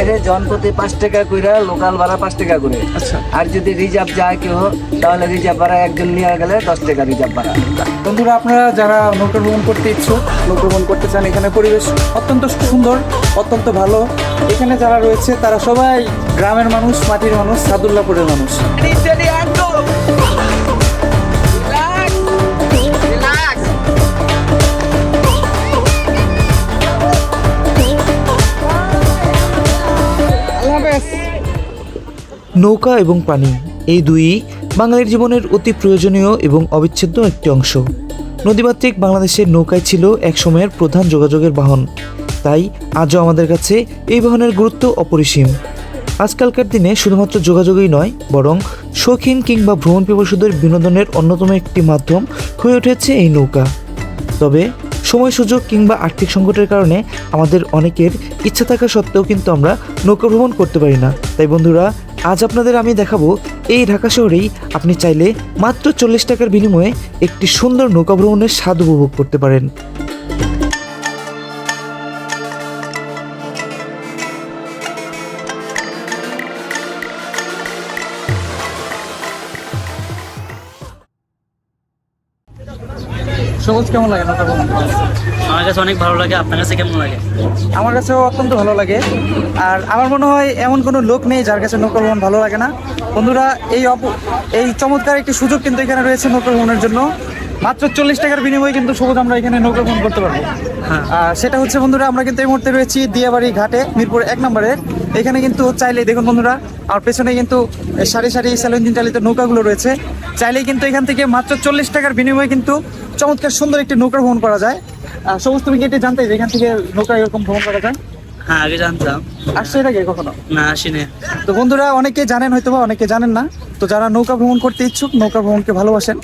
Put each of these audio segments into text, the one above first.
এখানে জনপ্রতি পাঁচ টাকা করে লোকাল ভাড়া পাঁচ টাকা করে। আচ্ছা। আর যদি রিজার্ভ যায় কেউ তাহলে রিজার্ভ ভাড়া একজন নিয়ে গেলে দশ টাকা রিজার্ভ ভাড়া। বন্ধুরা আপনারা যারা নৌকা ভ্রমণ করতে ইচ্ছুক নৌকা ভ্রমণ করতে চান এখানে পরিবেশ অত্যন্ত সুন্দর অত্যন্ত ভালো। এখানে যারা রয়েছে তারা সবাই গ্রামের মানুষ মাটির মানুষ সাদুল্লাপুরের মানুষ। নৌকা এবং পানি, এই দুইই বাঙালির জীবনের অতি প্রয়োজনীয় এবং অবিচ্ছেদ্য একটি অংশ। নদীমাতৃক বাংলাদেশের নৌকায় ছিল এক সময়ের প্রধান যোগাযোগের বাহন। তাই আজও আমাদের কাছে এই বাহনের গুরুত্ব অপরিসীম। আজকালকার দিনে শুধুমাত্র যোগাযোগই নয়, বরং শৌখিন কিংবা ভ্রমণ পিপাসুদের বিনোদনের অন্যতম একটি মাধ্যম হয়ে উঠেছে এই নৌকা। তবে সময় সুযোগ কিংবা আর্থিক সংকটের কারণে আমাদের অনেকের ইচ্ছা থাকা সত্ত্বেও কিন্তু আমরা নৌকা ভ্রমণ করতে পারি না। তাই বন্ধুরা আজ আপনাদের আমি দেখাবো, এই ঢাকা শহরেই আপনি চাইলে মাত্র চল্লিশ টাকার বিনিময়ে একটি সুন্দর নৌকা ভ্রমণের স্বাদ উপভোগ করতে পারেন। সবুজ কেমন লাগে? আমার কাছে অনেক ভালো লাগে আপনার কাছে কেমন লাগে? আমার কাছেও অত্যন্ত ভালো লাগে। আর আমার মনে হয় এমন কোনো লোক নেই যার কাছে নৌকা ভ্রমণ ভালো লাগে না। বন্ধুরা এই অপ এই চমৎকার একটি সুযোগ কিন্তু এখানে রয়েছে নৌকা ভ্রমণের জন্য। মাত্র চল্লিশ টাকার বিনিময়ে কিন্তু সবুজ আমরা এখানে নৌকা ভ্রমণ করতে পারব। হ্যাঁ। সেটা হচ্ছে বন্ধুরা আমরা কিন্তু এই মুহূর্তে রয়েছি দিয়াবাড়ি ঘাটে মিরপুর এক নম্বরে। এখানে কিন্তু চাইলে দেখুন বন্ধুরা আর পেছনে কিন্তু সারি সারি স্যালেঞ্জিন চালিত নৌকাগুলো রয়েছে। চাইলেই কিন্তু এখান থেকে মাত্র চল্লিশ টাকার বিনিময়ে কিন্তু চমৎকার সুন্দর একটি নৌকা ভ্রমণ করা যায়। আর সমস্ত তুমি কি এটা জানতে যে এখান থেকে নৌকা এরকম ভ্রমণ করা যায়? হ্যাঁ আগে জানতাম। আসছে এর আগে কখনো? না আসিনি। তো বন্ধুরা অনেকে জানেন হয়তো বা অনেকে জানেন না। তো যারা নৌকা ভ্রমণ করতে ইচ্ছুক নৌকা ভ্রমণকে ভালোবাসেন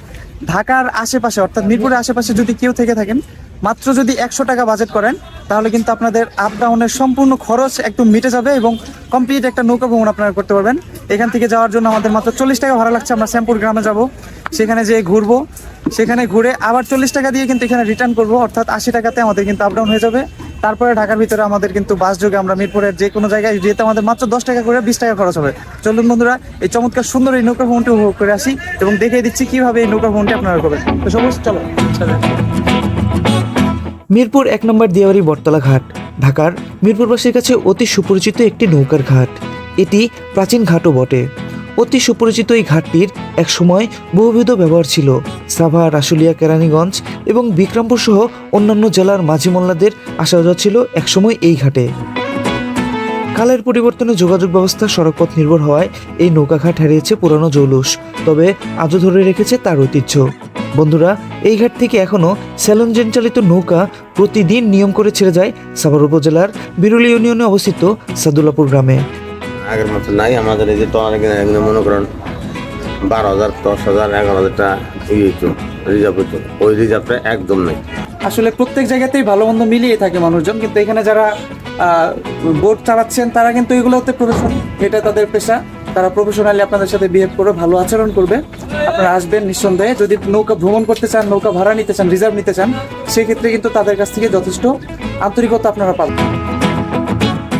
ঢাকার আশেপাশে, অর্থাৎ মিরপুরের আশেপাশে যদি কেউ থেকে থাকেন, মাত্র যদি একশো টাকা বাজেট করেন, তাহলে কিন্তু আপনাদের আপ ডাউনের সম্পূর্ণ খরচ একদম মিটে যাবে এবং কমপ্লিট একটা নৌকা ভ্রমণ আপনারা করতে পারবেন। এখান থেকে যাওয়ার জন্য আমাদের মাত্র চল্লিশ টাকা ভাড়া লাগছে, আমরা শ্যামপুর গ্রামে যাব। সেখানে যেয়ে ঘুরবো। সেখানে ঘুরে আবার চল্লিশ টাকা দিয়ে কিন্তু এখানে রিটার্ন করব, অর্থাৎ আশি টাকাতে আমাদের কিন্তু আপ ডাউন হয়ে যাবে। তারপরে ঢাকার ভিতরে আমাদের কিন্তু বাস যোগে আমরা মিরপুরের যে কোনো জায়গায় যেতে আমাদের মাত্র দশ টাকা করে বিশ টাকা খরচ হবে। চলুন বন্ধুরা, এই চমৎকার সুন্দর এই নৌকা ভ্রমণটি উপভোগ করে আসি এবং দেখিয়ে দিচ্ছি কীভাবে এই নৌকা ভ্রমণটি আপনারা করবেন। তো সবুজ, চলো। মিরপুর এক নম্বর দিয়াবাড়ি বটতলা ঘাট, ঢাকার মিরপুরবাসীর কাছে অতি সুপরিচিত একটি নৌকার ঘাট। এটি প্রাচীন ঘাটও বটে। অতি সুপরিচিত এই ঘাটটির একসময় বহুবিধ ব্যবহার ছিল। সাভা রাসুলিয়া কেরানীগঞ্জ এবং বিক্রমপুর সহ অন্যান্য জেলার মাঝি মোল্লাদের আসা যাওয়া ছিল একসময় এই ঘাটে। কালের পরিবর্তনে যোগাযোগ ব্যবস্থা, সড়কপথ নির্ভর হওয়ায় এই নৌকাঘাট হারিয়েছে পুরানো জৌলুস, তবে আজও ধরে রেখেছে তার ঐতিহ্য। বন্ধুরা, এই ঘাট থেকে এখনও স্যালঞ্জেন চালিত নৌকা প্রতিদিন নিয়ম করে ছেড়ে যায় সাভার উপজেলার বিরুলি ইউনিয়নে অবস্থিত সাদুল্লাপুর গ্রামে। আগের মতো নাই। আমাদের এই যে টনার কিনে এখানে মনে করেন বারো হাজার, দশ হাজার, এগারো হাজার টাকা ইয়ে হইতো রিজার্ভ হইতো। ওই রিজার্ভটা একদম নেই। আসলে প্রত্যেক জায়গাতেই ভালো মন্দ মিলিয়ে থাকে মানুষজন, কিন্তু এখানে যারা বোট চালাচ্ছেন, তারা কিন্তু এগুলোতে প্রফেশন এটা তাদের পেশা। তারা প্রফেশনালি আপনাদের সাথে বিহেভ করে, ভালো আচরণ করবে। আপনারা আসবেন নিঃসন্দেহে। যদি নৌকা ভ্রমণ করতে চান, নৌকা ভাড়া নিতে চান রিজার্ভ নিতে চান, সেক্ষেত্রে কিন্তু তাদের কাছ থেকে যথেষ্ট আন্তরিকতা আপনারা পাবেন।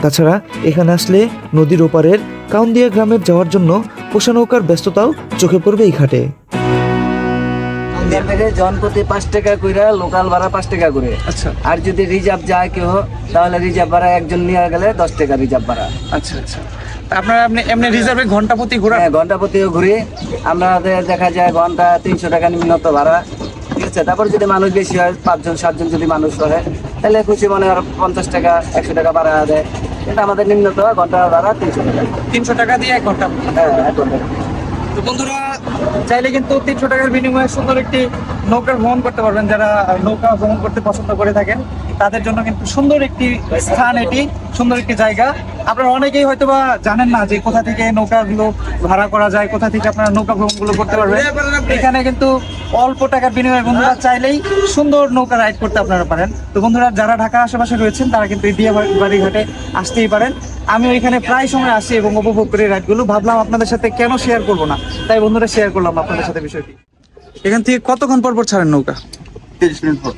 তাছাড়া এখানে আসলে নদীর ওপারের কাউন্দিয়া গ্রামের যাওয়ার জন্য পোষা নৌকার ব্যস্ততাও চোখে পড়বে এই ঘাটে। এখান থেকে জনপ্রতি পাঁচ টাকা করে লোকাল ভাড়া পাঁচ টাকা করে। আচ্ছা। আর যদি রিজার্ভ যায় কেউ তাহলে রিজার্ভ ভাড়া একজন নিয়ে গেলে দশ টাকা রিজার্ভ ভাড়া। আচ্ছা আচ্ছা। আপনারা আপনি এমনি রিজার্ভে ঘণ্টা প্রতি ঘোরা হ্যাঁ ঘণ্টা প্রতিও ঘুরি। আমাদের দেখা যায় ঘণ্টা তিনশো টাকা নিম্নত ভাড়া। ঠিক আছে? তারপর যদি মানুষ বেশি হয় পাঁচজন সাতজন যদি মানুষ হয় তাহলে খুশি মনে হয় পঞ্চাশ টাকা একশো টাকা ভাড়া দেয়। কিন্তু আমাদের নিম্নতম ঘণ্টা ভাড়া তিনশো টাকা। তিনশো টাকা দিয়ে এক ঘণ্টা। হ্যাঁ এক ঘণ্টা। তো বন্ধুরা চাইলে কিন্তু তিনশো টাকার বিনিময়ে সুন্দর একটি নৌকা ভ্রমণ করতে পারবেন। যারা নৌকা ভ্রমণ করতে পছন্দ করে থাকেন তাদের জন্য কিন্তু সুন্দর একটি স্থান এটি সুন্দর একটি জায়গা। আপনারা অনেকেই হয়তো বা জানেন না যে কোথা থেকে নৌকাগুলো ভাড়া করা যায় কোথা থেকে আপনারা নৌকা ভ্রমণগুলো করতে পারবেন। এখানে কিন্তু অল্প টাকার বিনিময়ে বন্ধুরা চাইলেই সুন্দর নৌকা রাইড করতে আপনারা পারেন। তো বন্ধুরা যারা ঢাকার আশেপাশে রয়েছেন তারা কিন্তু এই দিয়াবাড়ি ঘাটে আসতেই পারেন। আমি এখানে প্রায় সময় আসি এবং উপভোগ করি রাইডগুলো। ভাবলাম আপনাদের সাথে কেন শেয়ার করব না? তাই বন্ধুরা শেয়ার করলাম আপনাদের সাথে বিষয়টি। এখান থেকে কতক্ষণ পর পর ছাড়েন নৌকা? তিরিশ মিনিট পর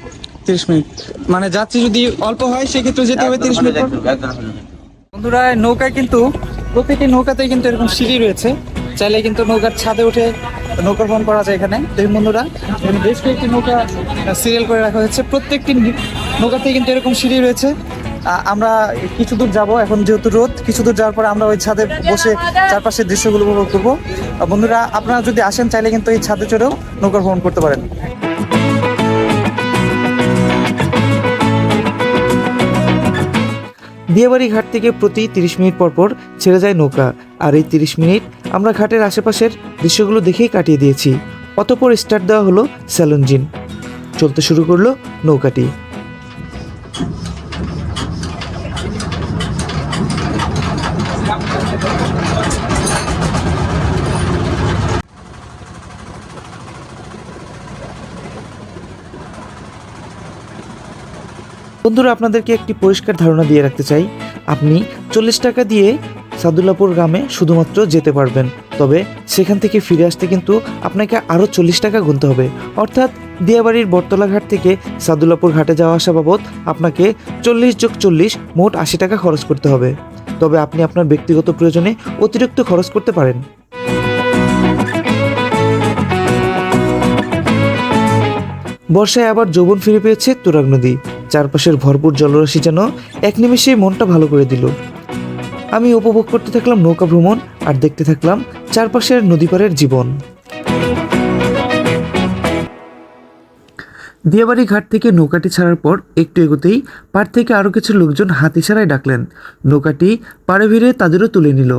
তিরিশ মিনিট। মানে যাত্রী যদি অল্প হয় সেক্ষেত্রে যেতে হবে তিরিশ মিনিট পর? বন্ধুরা, নৌকায় কিন্তু প্রতিটি নৌকাতেই কিন্তু এরকম সিঁড়ি রয়েছে। চাইলে কিন্তু নৌকার ছাদে উঠে নৌকা ভ্রমণ করা যায় এখানে। দেখুন বন্ধুরা বেশ কয়েকটি নৌকা সিরিয়াল করে রাখা হয়েছে। প্রত্যেকটি নৌকাতেই কিন্তু এরকম সিঁড়ি রয়েছে। আমরা কিছু দূর যাব, এখন যেহেতু রোদ, কিছু দূর যাওয়ার পরে আমরা ওই ছাদে বসে চারপাশের দৃশ্যগুলো উপভোগ করব। বন্ধুরা, আপনারা যদি আসেন, চাইলে কিন্তু এই ছাদে চড়েও নৌকা ভ্রমণ করতে পারেন। দিয়াবাড়ি ঘাট থেকে প্রতি তিরিশ মিনিট পর পর ছেড়ে যায় নৌকা। আর এই তিরিশ মিনিট আমরা ঘাটের আশেপাশের দৃশ্যগুলো দেখেই কাটিয়ে দিয়েছি। অতপর স্টার্ট দেওয়া হলো স্যালঞ্জিন চলতে শুরু করল নৌকাটি। বন্ধুরা, আপনাদেরকে একটি পরিষ্কার ধারণা দিয়ে রাখতে চাই। আপনি চল্লিশ টাকা দিয়ে সাদুল্লাপুর গ্রামে শুধুমাত্র যেতে পারবেন। তবে সেখান থেকে ফিরে আসতে কিন্তু আপনাকে আরও চল্লিশ টাকা গুনতে হবে। অর্থাৎ দিয়াবাড়ির বটতলা ঘাট থেকে সাদুল্লাপুর ঘাটে যাওয়া আসা বাবদ আপনাকে চল্লিশ যোগ চল্লিশ মোট আশি টাকা খরচ করতে হবে। তবে আপনি আপনার ব্যক্তিগত প্রয়োজনে অতিরিক্ত খরচ করতে পারেন। বর্ষায় আবার যৌবন ফিরে পেয়েছে তুরাগ নদী। চারপাশের ভরপুর জলরাশি যেন এক নিমেষে মনটা ভালো করে দিল। আমি উপভোগ করতে থাকলাম নৌকা ভ্রমণ আর দেখতে থাকলাম চারপাশের নদীপাড়ের জীবন। দিয়াবাড়ি ঘাট থেকে নৌকাটি ছাড়ার পর একটু এগোতেই পাড় থেকে আরও কিছু লোকজন হাতি ইশারায় ডাকলেন। নৌকাটি পাড়ে ভিড়ে তাদেরও তুলে নিল।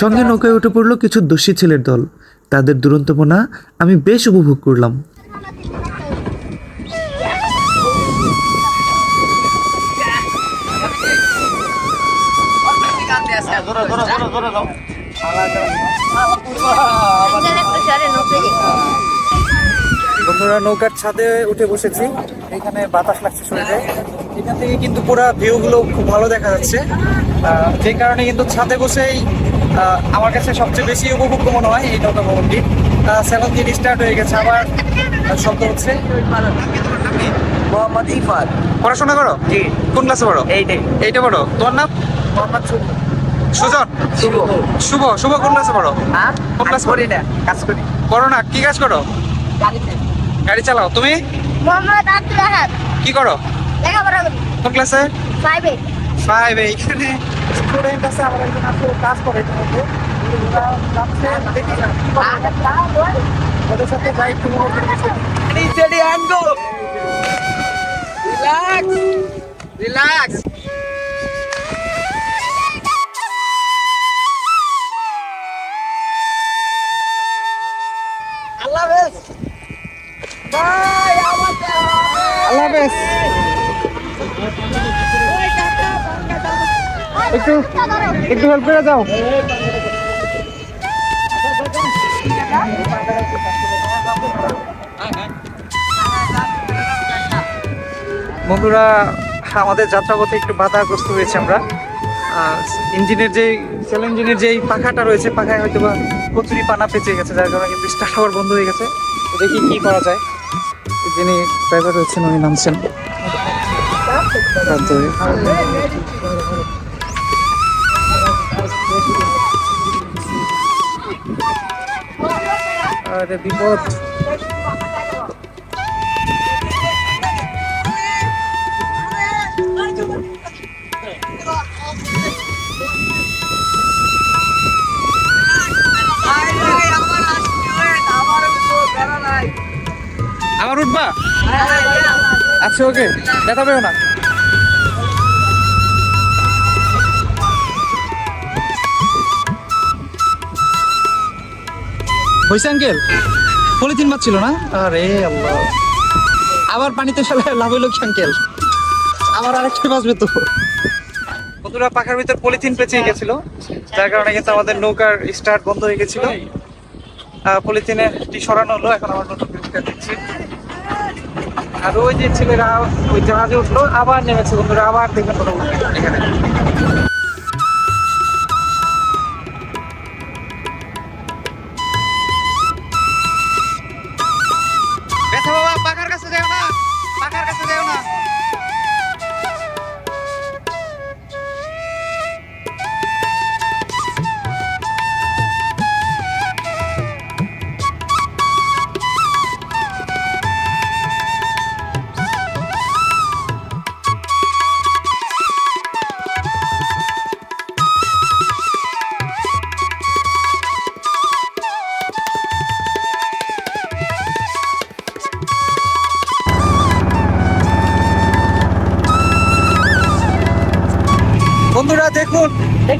সঙ্গে নৌকায় উঠে পড়ল কিছু দস্যি ছেলের দল। তাদের দুরন্তপনা আমি বেশ উপভোগ করলাম। বন্ধুরা নৌকার ছাদে উঠে বসেছি। এখানে বাতাস লাগছে শরীরে এখান থেকে কিন্তু পুরো ভিউগুলো খুব ভালো দেখা যাচ্ছে। যে কারণে কিন্তু ছাদে বসেই আমার কাছে সবচেয়ে বেশি উপভোগ্য মনে হয় এই নৌকা ভবনটি। সেভেন দিন স্টার্ট হয়ে গেছে আবার শব্দ হচ্ছে। মোহাম্মদ ইফাদ পড়াশোনা করো? জি। কোন ক্লাসে পড়ো? এইটাই এইটা পড়ো। তোমার নাম? মোহাম্মদ সুজন শুভ। শুভ শুভ কোন ক্লাসে পড়ো? হ্যাঁ? কোন class করি না কাজ করি। করো না কি কাজ করো? গাড়ি চালাও। তুমি? মোহাম্মদ আব্দুল আহাদ কি করো? লেখাপড়া করি। কোন ক্লাসে ফাইভে ফাইভ এইখানে। স্টুডেন্ট আছে আমার একজন আছে কাজ করে এখানে। ওদের সাথে যাই। হাফেজ একটু একটু হেল্প করে দাও বন্ধুরা আমাদের যাত্রাপথে একটু বাধাগ্রস্ত হয়েছে আমরা। ইঞ্জিনের যে সেল ইঞ্জিনের যেই পাখাটা রয়েছে, পাখায় হয়তো বা কচুরি পানা পেঁচে গেছে, যার কারণে কিন্তু স্টার্ট হওয়ার বন্ধ হয়ে গেছে। দেখি কি করা যায়। যিনি ড্রাইভার রয়েছেন, উনি নামছেন। বিপদ। আচ্ছা ওকে? ব্যথা পেও না। হয়েছে আঙ্কেল? পলিথিন মাছ ছিল না? আরে আল্লাহ। আবার পানিতে ফেলে লাভ হইল কি আঙ্কেল? আবার আরেকটা বাঁচবে তো। বন্ধুরা পাখার ভিতর পলিথিন পেঁচে গেছিল যার কারণে কিন্তু আমাদের নৌকার স্টার্ট বন্ধ হয়ে গেছিল। পলিথিনের টি সরানো হলো এখন আমার নতুন দিচ্ছি। আর ওই যে ছেলেরা ওই জাহাজে উঠল আবার নেমেছে বন্ধুরা আবার দেখবেন কোনো এখানে।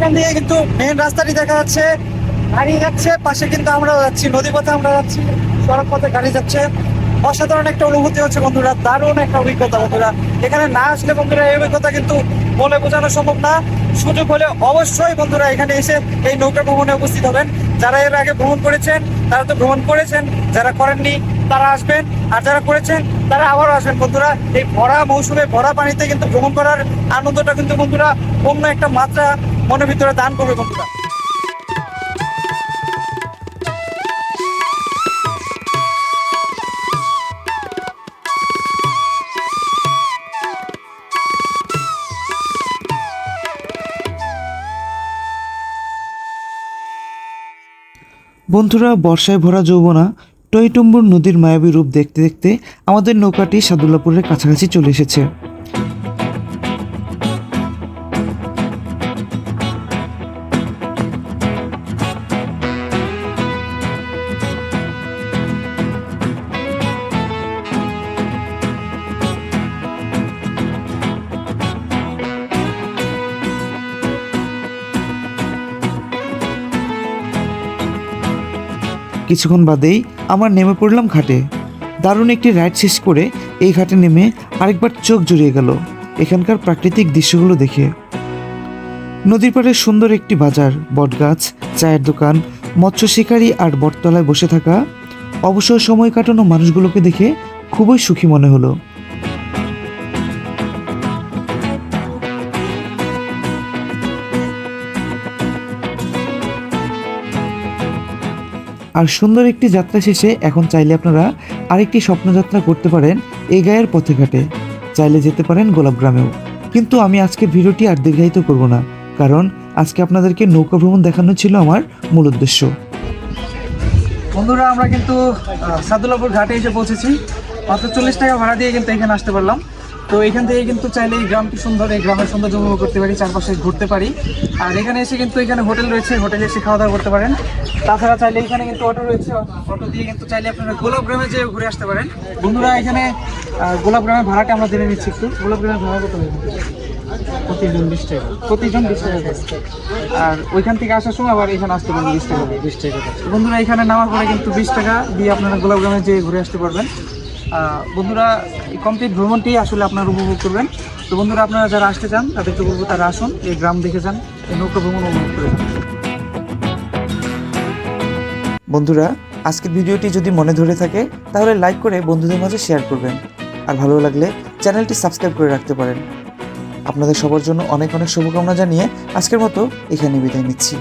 এখান থেকে কিন্তু মেন রাস্তাটি দেখা যাচ্ছে। গাড়ি যাচ্ছে, পাশে কিন্তু আমরা যাচ্ছি। নদী পথে আমরা যাচ্ছি সড়ক পথে গাড়ি যাচ্ছে। অসাধারণ একটা অনুভূতি হচ্ছে বন্ধুরা, দারুণ একটা অভিজ্ঞতা বন্ধুরা। এখানে না আসলে বন্ধুরা এই অভিজ্ঞতা কিন্তু বলে বোঝানো সম্ভব না। সুযোগ হলে অবশ্যই বন্ধুরা এখানে এসে এই নৌকা ভ্রমণে উপস্থিত হবেন। যারা এর আগে ভ্রমণ করেছেন, তারা তো ভ্রমণ করেছেন। যারা করেননি, তারা আসবেন। আর যারা করেছেন, তারা আবারও আসবেন। বন্ধুরা, এই ভরা মৌসুমে ভরা পানিতে কিন্তু ভ্রমণ করার আনন্দটা কিন্তু বন্ধুরা অন্য একটা মাত্রা মনের ভিতরে দান করবে বন্ধুরা। বন্ধুরা, বর্ষায় ভরা যৌবনা, টইটুম্বুর নদীর মায়াবী রূপ দেখতে দেখতে আমাদের নৌকাটি সাদুল্লাপুরের কাছাকাছি চলে এসেছে। কিছুক্ষণ বাদেই আমার নেমে পড়লাম ঘাটে। দারুণ একটি রাইড শেষ করে এই ঘাটে নেমে আরেকবার চোখ জুড়িয়ে গেল এখানকার প্রাকৃতিক দৃশ্যগুলো দেখে। নদীর পাড়ে সুন্দর একটি বাজার, বটগাছ, চায়ের দোকান, মৎস্য শিকারী আর বটতলায় বসে থাকা। অবসর সময় কাটানো মানুষগুলোকে দেখে খুবই সুখী মনে হলো। আর সুন্দর একটি যাত্রা শেষে এখন চাইলে আপনারা আরেকটি স্বপ্নযাত্রা করতে পারেন এই গায়ের পথে ঘাটে। চাইলে যেতে পারেন গোলাপগ্রামেও। কিন্তু আমি আজকে ভিডিওটি আর দীর্ঘায়িত করব না, কারণ আজকে আপনাদেরকে নৌকা ভ্রমণ দেখানো ছিল আমার মূল উদ্দেশ্য। বন্ধুরা, আমরা কিন্তু সাদুল্লাপুর ঘাটে এসে পৌঁছেছি। মাত্র চল্লিশ টাকা ভাড়া দিয়ে কিন্তু এখানে আসতে পারলাম। তো এখান থেকে কিন্তু চাইলে এই গ্রামটি সুন্দর এই গ্রামের সৌন্দর্য উপভোগ করতে পারি চারপাশে ঘুরতে পারি। আর এখানে এসে কিন্তু এখানে হোটেল রয়েছে হোটেলে এসে খাওয়া দাওয়া করতে পারেন। তাছাড়া চাইলে এখানে কিন্তু অটো রয়েছে অটো দিয়ে কিন্তু চাইলে আপনারা গোলাপ গ্রামে যে ঘুরে আসতে পারেন। বন্ধুরা এখানে গোলাপ গ্রামের ভাড়াটা আমরা জেনে নিচ্ছি একটু। গোলাপ গ্রামের ভাড়া কত? প্রতিজন বিশ টাকা। প্রতিজন বিশ টাকা। আর ওইখান থেকে আসার সময় আবার এখানে আসতে পারবেন বিশ টাকা বিশ টাকা বন্ধুরা এখানে নামার পরে কিন্তু বিশ টাকা দিয়ে আপনারা গোলাপগ্রামে যে ঘুরে আসতে পারবেন। বন্ধুরা কমপ্লিট ভ্রমণটি আসলে আপনারা উপভোগ করবেন। তো বন্ধুরা, আপনারা যারা আসতে চান, তাদেরকে বলব তারা আসুন, এই গ্রাম দেখে যান, এই নৌকা ভ্রমণ উপভোগ করে বন্ধুরা, আজকের ভিডিওটি যদি মনে ধরে থাকে, তাহলে লাইক করে বন্ধুদের মাঝে শেয়ার করবেন। আর ভালো লাগলে চ্যানেলটি সাবস্ক্রাইব করে রাখতে পারেন। আপনাদের সবার জন্য অনেক অনেক শুভকামনা জানিয়ে আজকের মতো এখানে বিদায় নিচ্ছি।